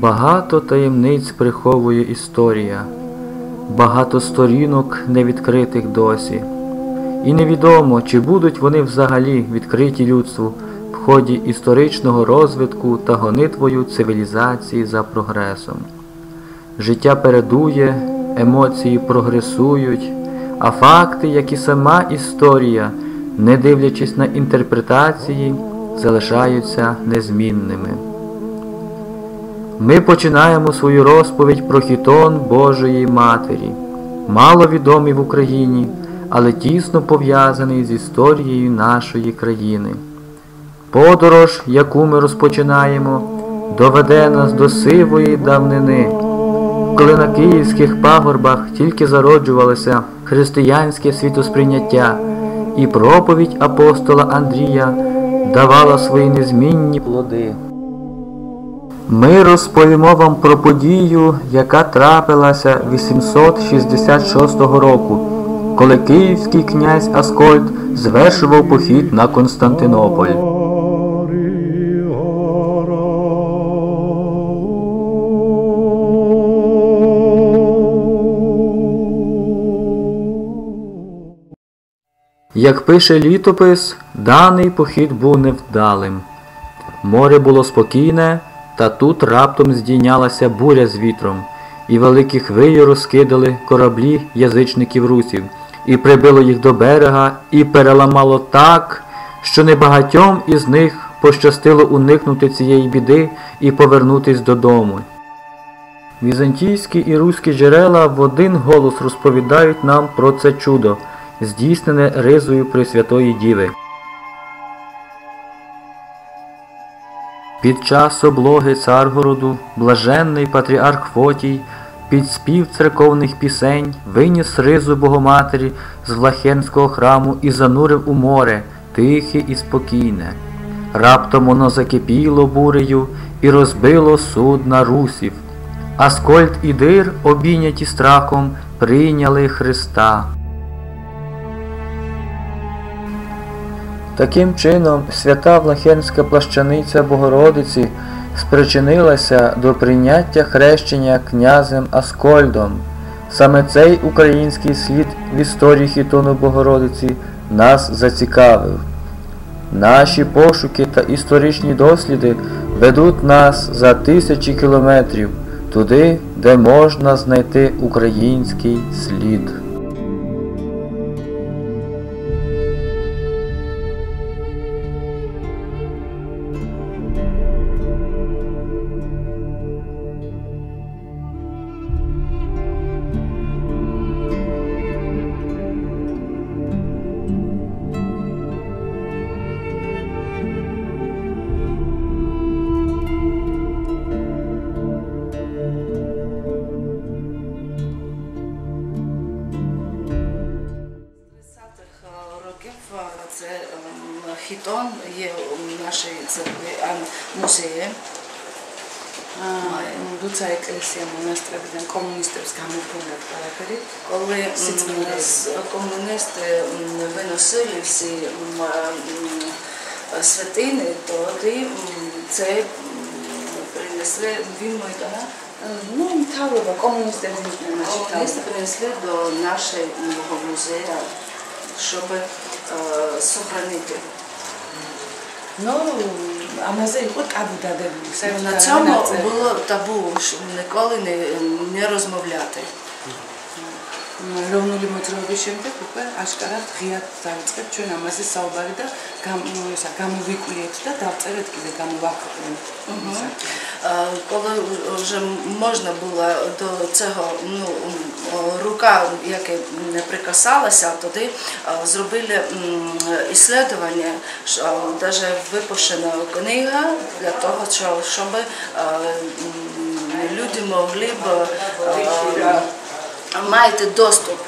Багато таємниць приховує історія, багато сторінок невідкритих досі. І невідомо, чи будуть вони взагалі відкриті людству в ході історичного розвитку та гонитвою цивілізації за прогресом. Життя передує, емоції прогресують, а факти, як і сама історія, не дивлячись на інтерпретації, залишаються незмінними. Ми починаємо свою розповідь про хітон Божої Матері, мало відомий в Україні, але тісно пов'язаний з історією нашої країни. Подорож, яку ми розпочинаємо, доведе нас до сивої давнини, коли на київських пагорбах тільки зароджувалося християнське світосприйняття, і проповідь апостола Андрія давала свої незмінні плоди. Ми розповімо вам про подію, яка трапилася 866 року, коли київський князь Аскольд звершував похід на Константинополь. Як пише літопис, даний похід був невдалим. Море було спокійне, та тут раптом здійнялася буря з вітром, і великі хвилі розкидали кораблі язичників русів, і прибило їх до берега, і переламало так, що небагатьом із них пощастило уникнути цієї біди і повернутись додому. Візантійські і руські джерела в один голос розповідають нам про це чудо, здійснене ризою Пресвятої Діви. Під час облоги Царгороду блаженний патріарх Фотій під спів церковних пісень виніс ризу Богоматері з Влахенського храму і занурив у море, тихе і спокійне. Раптом воно закипіло бурею і розбило судна русів. Аскольд і дир, обійняті страхом, прийняли Христа. Таким чином, свята Влахенська плащаниця Богородиці спричинилася до прийняття хрещення князем Аскольдом. Саме цей український слід в історії хітону Богородиці нас зацікавив. Наші пошуки та історичні досліди ведуть нас за тисячі кілометрів туди, де можна знайти український слід. хітон є у нашій церкві музеї. Дуца Еклесія монастра від комуністерська мупунга Парапері. Коли комуністи виносили всі святини, то це принесли вільно і дана. Ну, Тавлова, комуністи принесли до нашого музею, щоб зберігати. Ну, ამაზე იყო ტაბუ დადებული. На საერთოდ цьому არანაწერი. було табу, щоб ніколи не, не розмовляти. ეროვნული მოძრაობის შემდეგ უკვე აშკარად ღიად დავიწყეთ ჩვენ ამაზე საუბარი და გამ ისა გამოვიკვლიეთ და დავწერეთ კიდე გამოვაქვეყნეთ. Е, Коли вже можна було до цього ну, рука, яка не прикасалася, тоді е, зробили м, іслідування, що навіть випущена книга для того, що- щоб е, м, люди могли б е, мати доступ.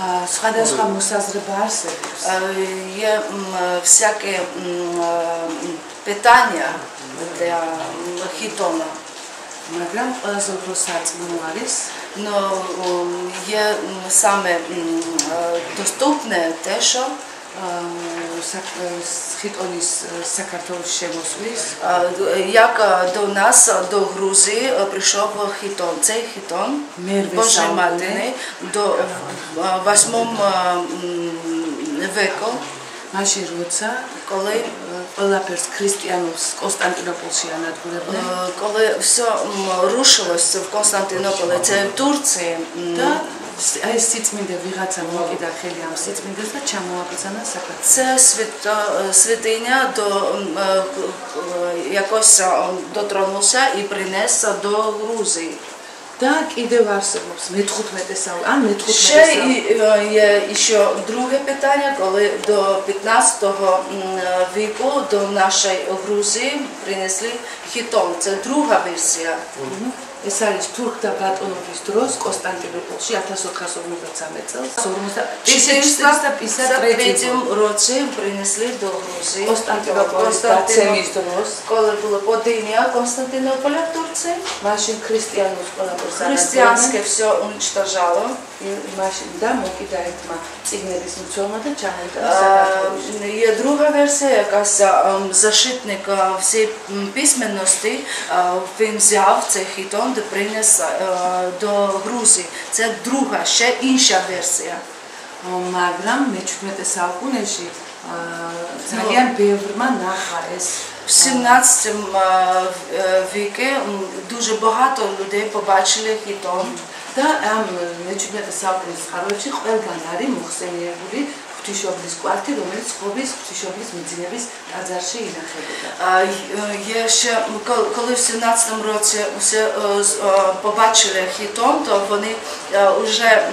აა სხვადასხვა მოსაზრება არსებობს. Е, Є м, всякі м, е, питання de ja, a hitonă. Ne gledam zelo prosatski maris, no um, je um, same um, uh, dostopne teša, uh, oni sa kartovšemo Swiss. Uh, jak do nas, do Gruzii prišel v Hiton, cej Hiton, Božej Matine, do 8. Mm, veku. მაშინ როცა კოლე ყველაფერს ქრისტიანულს კონსტანტინოპოლში ანადგურებდნენ. კოლე всё рушилось в Константинополе, це в Турції და აი სიწმინდე ვიღაცა მოკიდა ხელი ამ სიწმინდეს და ჩამოაგზანა საქართველოს. Це свято святиня до якось дотронувся і принес до Грузії. Да, іде варсовос. Метхутмете сау. А метхутмете сау. Ще є ще друге питання, коли до 15 віку до нашої Грузії принесли хітон. Це друга версія. Mm. ეს არის თურქთა ბატონობის დროს კონსტანტინოპოლში 1453 წელს 453 53 році принесли до Грузії. კონსტანტინოპოლის Константино- დაცემის დროს Коли було падіння Константинополя в Турції, მაშინ ქრისტიანულს ყველაფერს християнське все уничтожало. მაშინ და მოკიდა ერთმა ციგნების მცველმა და ჩამოიტანა Е, საქართველოში Є друга версія, якась ем, зашитник е, всієї м, письменності, е, він взяв цей хітон, де приніс е, до Грузії. Це друга, ще інша версія. მაგრამ მე-17 საუკუნეში აა, ძალიან ბევრმა ნახა ეს В 17 віки м, дуже багато людей побачили хітон. და ამ მე-17 საუკუნის წყაროებში ყველგან არის მოხსენიებული ღვთისმშობლის კვართი, რომელიც ხობის ღვთისმშობლის მიძინების ტაძარში ინახებოდა. А, й- Є ще м, кол- коли в 17-му році все е, з- е, побачили хітон, то вони вже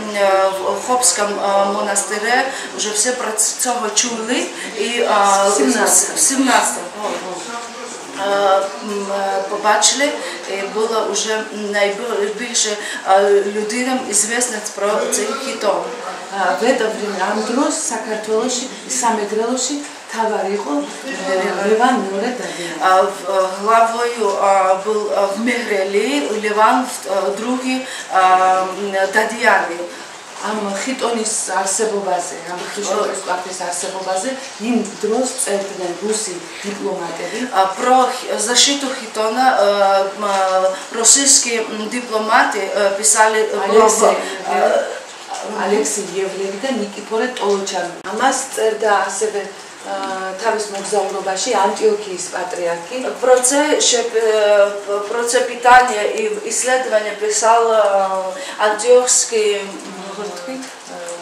в Хопському е, монастирі вже все про ц- цього чули і е, В 17-му. в 17-му е, м, е, побачили, і було вже найбільше е, людинам ізвісно про цей хітон. აა, ვეტოვრინ ამ დროს საქართველოში სამეგრელოში თავარი იყო ლევან მეორე დადინა. А, в- е, Главою а, був а, в Мегрелі Леван II Дадіяні. ამ ხიტონის არსებობაზე, ამ ღვთისმშობლის კვართის არსებობაზე იმ დროს წერდნენ რუსი დიპლომატები А, Про х- защиту Хітона е, м, е, російські м, дипломати е, писали про ალექსი е, ალექსი იევლევი და ნიკიფორე ტოლოჩანი. ამას წერდა ასევე აა, თავის მოგზაურობაში ანტიოქიის პატრიარქი Про це ще е, про це Е,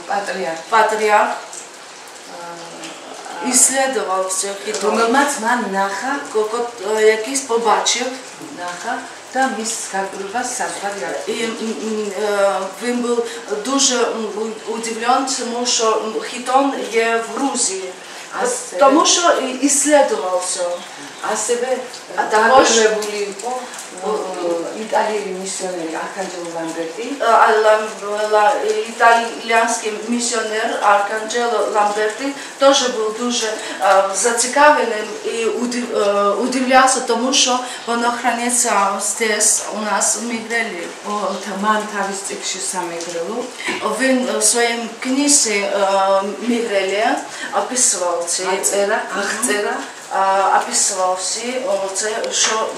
Патриарх. Патриарх исследовал е, всех и Томамат наха, е, якийсь побачив наха, там вас сазбавляли. І він був дуже удивлен, тому що хітон є в Грузії. Тому що ісследував все. А себе також були Италиевы миссионер Арканджело Ламберти. Э, итальянский миссионер Арканджело Ламберти тоже был дуже э, зацікавленим і э, удивлявся тому, що воно храниться здесь у нас в Мігрелі. Таман Тавістик Шіса Мігрелу. Він в своїм книзі Мігрелі описував ці... Ахцера. Описував всі, що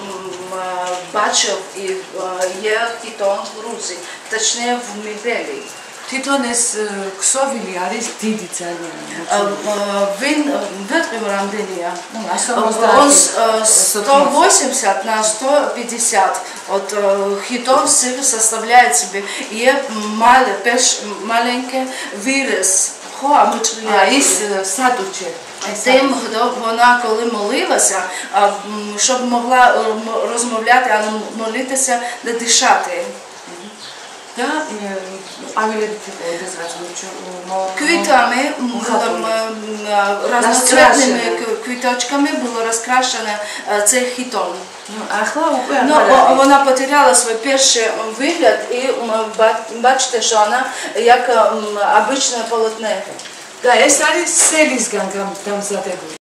бачив і е, є хітон в Грузії, точніше в Мігрелі. თვითონ ეს э, ქსოვილი არის დიდი ძალიან Е, е, Він витримав рандинія. ну Он 180 с- э, 180 на 150. От е, хітон всіх составляє собі. Є Хоа Мичвія із садуче. Тим, вона коли молилася, щоб могла е, розмовляти, а молитися, не дишати. Квітами, разноцвітними квітами квіточками було розкрашено е, цей хітом. Ну, ну Вона потеряла свій перший вигляд і бачите, що вона як обичне полотне. Да, es arī sevis gan, gan tam satekli.